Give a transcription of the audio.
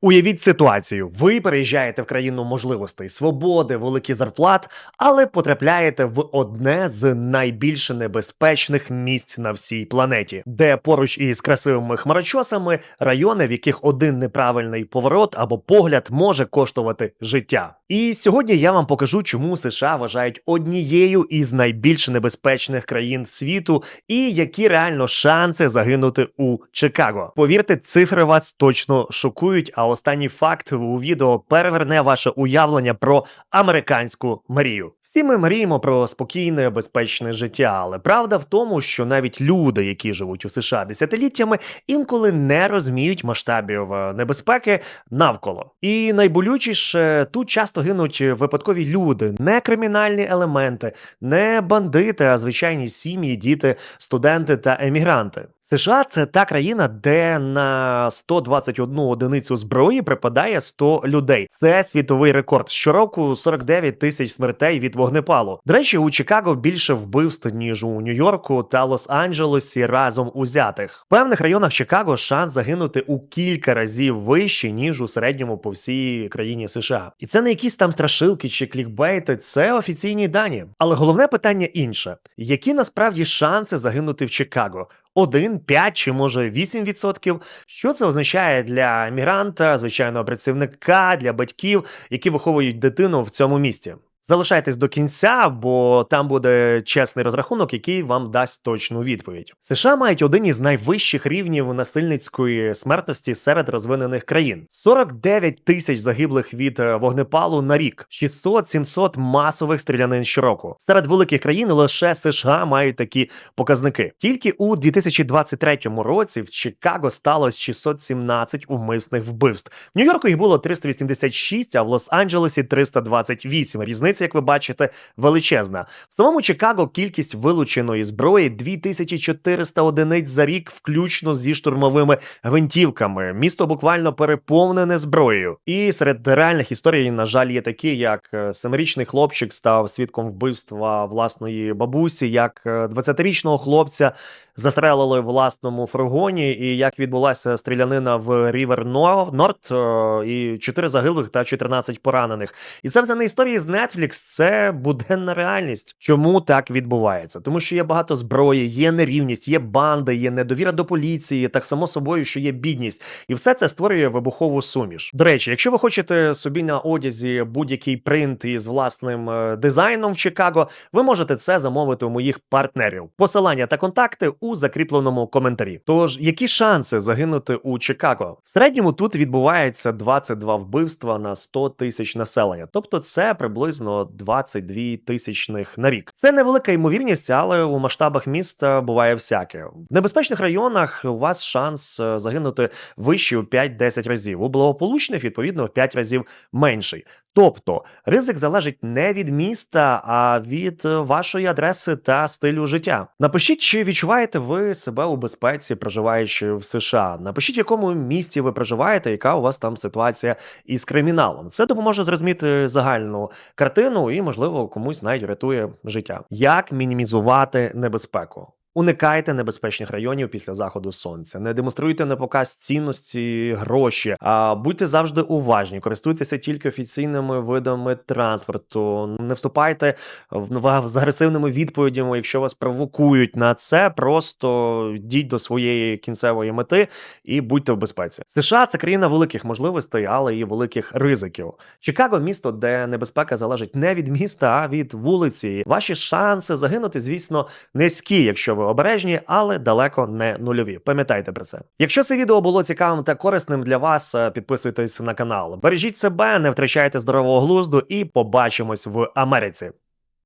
Уявіть ситуацію: ви переїжджаєте в країну можливостей, свободи, великих зарплат, але потрапляєте в одне з найбільш небезпечних місць на всій планеті, де поруч із красивими хмарочосами райони, в яких один неправильний поворот або погляд може коштувати життя. І сьогодні я вам покажу, чому США вважають однією із найбільш небезпечних країн світу, і які реально шанси загинути у Чикаго. Повірте, цифри вас точно шокують. А останній факт у відео переверне ваше уявлення про американську мрію. Всі ми мріємо про спокійне, безпечне життя, але правда в тому, що навіть люди, які живуть у США десятиліттями, інколи не розуміють масштабів е, небезпеки навколо. І найболючіше тут часто гинуть випадкові люди, не кримінальні елементи, не бандити, а звичайні сім'ї, діти, студенти та емігранти. США це та країна, де на 121 одиницю зброї припадає 100 людей. Це світовий рекорд. Щороку 49 тисяч смертей від вогнепалу. До речі, у Чикаго більше вбивств ніж у Нью-Йорку та Лос-Анджелесі разом узятих. В певних районах Чикаго шанс загинути у кілька разів вищий, ніж у середньому по всій країні США. І це не якісь там страшилки чи клікбейти, це офіційні дані. Але головне питання інше: які насправді шанси загинути в Чикаго? 1, 5 чи може 8%. Що це означає для мігранта, звичайного працівника, для батьків, які виховують дитину в цьому місті? Залишайтесь до кінця, бо там буде чесний розрахунок, який вам дасть точну відповідь. США мають один із найвищих рівнів насильницької смертності серед розвинених країн: 49 тисяч загиблих від е, вогнепалу на рік, 600-700 масових стрілянин щороку. Серед великих країн лише США мають такі показники. Тільки у 2023 році в Чикаго сталося 617 умисних вбивств. В Нью-Йорку їх було 386, а в Лос-Анджелесі 328. Різниця, як ви бачите, величезна. В самому Чикаго кількість вилученої зброї 2400 одиниць за рік, включно зі штурмовими гвинтівками. Місто буквально переповнене зброєю. І серед реальних історій, на жаль, є такі, як е, семирічний хлопчик став свідком вбивства власної бабусі, як е, 20-річного хлопця застрелили в власному фургоні, і як відбулася стрілянина в Рівер Норт, і 4 загиблих та 14 поранених. І це все не історії з Netflix, це буденна реальність. Чому так відбувається? Тому що є багато зброї, є нерівність, є банди, є недовіра до поліції, так само собою, що є бідність, і все це створює вибухову суміш. До речі, якщо ви хочете собі на одязі будь-який принт із власним е, дизайном в Чикаго, ви можете це замовити у моїх партнерів. Посилання та контакти у закріпленому коментарі. Тож, які шанси загинути у Чикаго? В середньому тут відбувається 22 вбивства на 100 тисяч населення, тобто це приблизно 22 тисячних на рік. Це невелика ймовірність, але у масштабах міста буває всяке. В небезпечних районах у вас шанс е, загинути вищий у 5-10 разів. У благополучних, відповідно, в 5 разів менший. Тобто ризик залежить не від міста, а від вашої адреси та стилю життя. Напишіть, чи відчуваєте ви себе у безпеці, проживаючи в США. Напишіть, в якому місті ви проживаєте, яка у вас там ситуація із криміналом. Це допоможе зрозуміти загальну картину і, можливо, комусь навіть рятує життя. Як мінімізувати небезпеку? Уникайте небезпечних районів після заходу сонця, не демонструйте на показ цінності гроші, а будьте завжди уважні, користуйтеся тільки офіційними видами транспорту. Не вступайте в з агресивними відповідями, якщо вас провокують на це. Просто йдіть до своєї кінцевої мети і будьте в безпеці. США це країна великих можливостей, але і великих ризиків. Чикаго місто, де небезпека залежить не від міста, а від вулиці. Ваші шанси загинути, звісно, низькі, якщо ви обережні, але далеко не нульові. Пам'ятайте про це. Якщо це відео було цікавим та корисним для вас, е, підписуйтесь на канал. Бережіть себе, не втрачайте здорового глузду і побачимось в Америці.